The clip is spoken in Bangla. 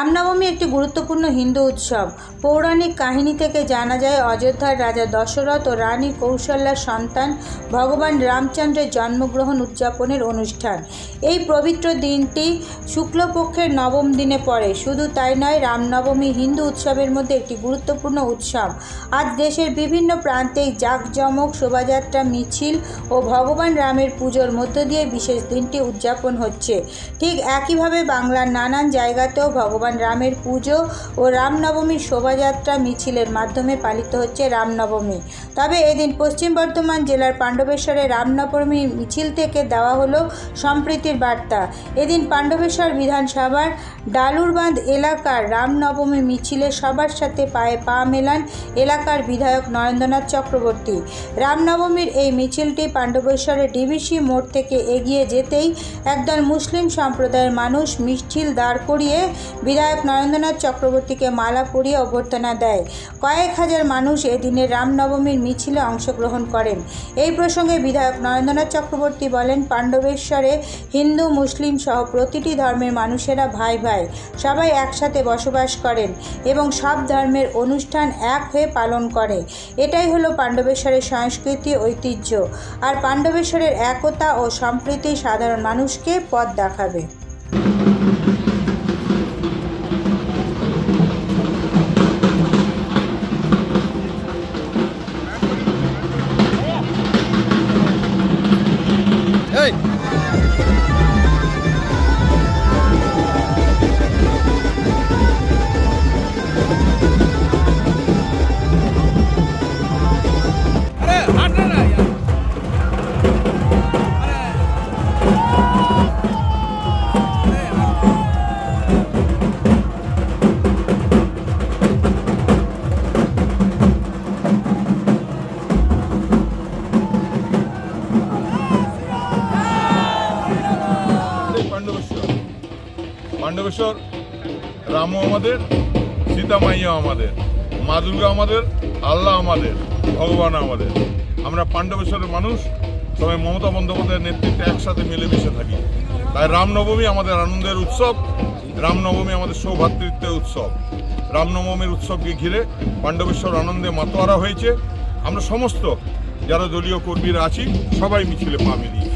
রামনবমী একটি গুরুত্বপূর্ণ হিন্দু উৎসব। পৌরাণিক কাহিনী থেকে জানা যায়, অযোধ্যার রাজা দশরথ ও রানী কৌশল্যার সন্তান ভগবান রামচন্দ্রের জন্মগ্রহণ উদযাপনের অনুষ্ঠান। এই পবিত্র দিনটি শুক্লপক্ষের নবম দিনে পড়ে। শুধু তাই নয়, রামনবমী হিন্দু উৎসবের মধ্যে একটি গুরুত্বপূর্ণ উৎসব। আজ দেশের বিভিন্ন প্রান্তে জাঁকজমক, শোভাযাত্রা, মিছিল ও ভগবান রামের পুজোর মধ্য দিয়ে বিশেষ দিনটি উদযাপন হচ্ছে। ঠিক একইভাবে বাংলার নানান জায়গাতেও ভগবান রামের পুজো ও রামনবমীর শোভাযাত্রা মিছিলের মাধ্যমে পালিত হচ্ছে রামনবমী। তবে এদিন পশ্চিম বর্ধমান জেলার পাণ্ডবেশ্বরে রামনবমী মিছিল থেকে দেওয়া হলো সম্প্রীতির বার্তা। এদিন পাণ্ডবেশ্বর বিধানসভার ডালুরবাঁধ এলাকার রামনবমী মিছিলে সবার সাথে পায়ে পা মেলান এলাকার বিধায়ক নরেন্দ্রনাথ চক্রবর্তী। রামনবমীর এই মিছিলটি পাণ্ডবেশ্বরের ডিভিসি মোড় থেকে এগিয়ে যেতেই একদল মুসলিম সম্প্রদায়ের মানুষ মিছিল দাঁড় করিয়ে বিধায়ক নরেন্দ্রনাথ চক্রবর্তীকে মালা পরিয়ে অভ্যর্থনা দেয়। কয়েক হাজার মানুষ এদিনের রামনবমীর মিছিলে অংশগ্রহণ করেন। এই প্রসঙ্গে বিধায়ক নরেন্দ্রনাথ চক্রবর্তী বলেন, পাণ্ডবেশ্বরে হিন্দু, মুসলিম সহ প্রতিটি ধর্মের মানুষেরা ভাই ভাই, সবাই একসাথে বসবাস করেন এবং সব ধর্মের অনুষ্ঠান এক হয়ে পালন করে। এটাই হলো পাণ্ডবেশ্বরের সংস্কৃতি ঐতিহ্য। আর পাণ্ডবেশ্বরের একতা ও সম্প্রীতি সাধারণ মানুষকে পথ দেখাবে। পাণ্ডবেশ্বর রামও আমাদের, সীতা মাইয়া আমাদের, মা দুর্গা আমাদের, আল্লাহ আমাদের, ভগবান আমাদের। আমরা পাণ্ডবেশ্বরের মানুষ, সবাই মমতা বন্দ্যোপাধ্যায়ের নেতৃত্বে একসাথে মিলেমিশে থাকি। তাই রামনবমী আমাদের আনন্দের উৎসব, রামনবমী আমাদের সৌভাতৃত্বের উৎসব। রামনবমীর উৎসবকে ঘিরে পাণ্ডবেশ্বর আনন্দে মাতোয়ারা হয়েছে। আমরা সমস্ত যারা দলীয় কর্মীরা আছি, সবাই মিছিলে পা মিলিয়েছি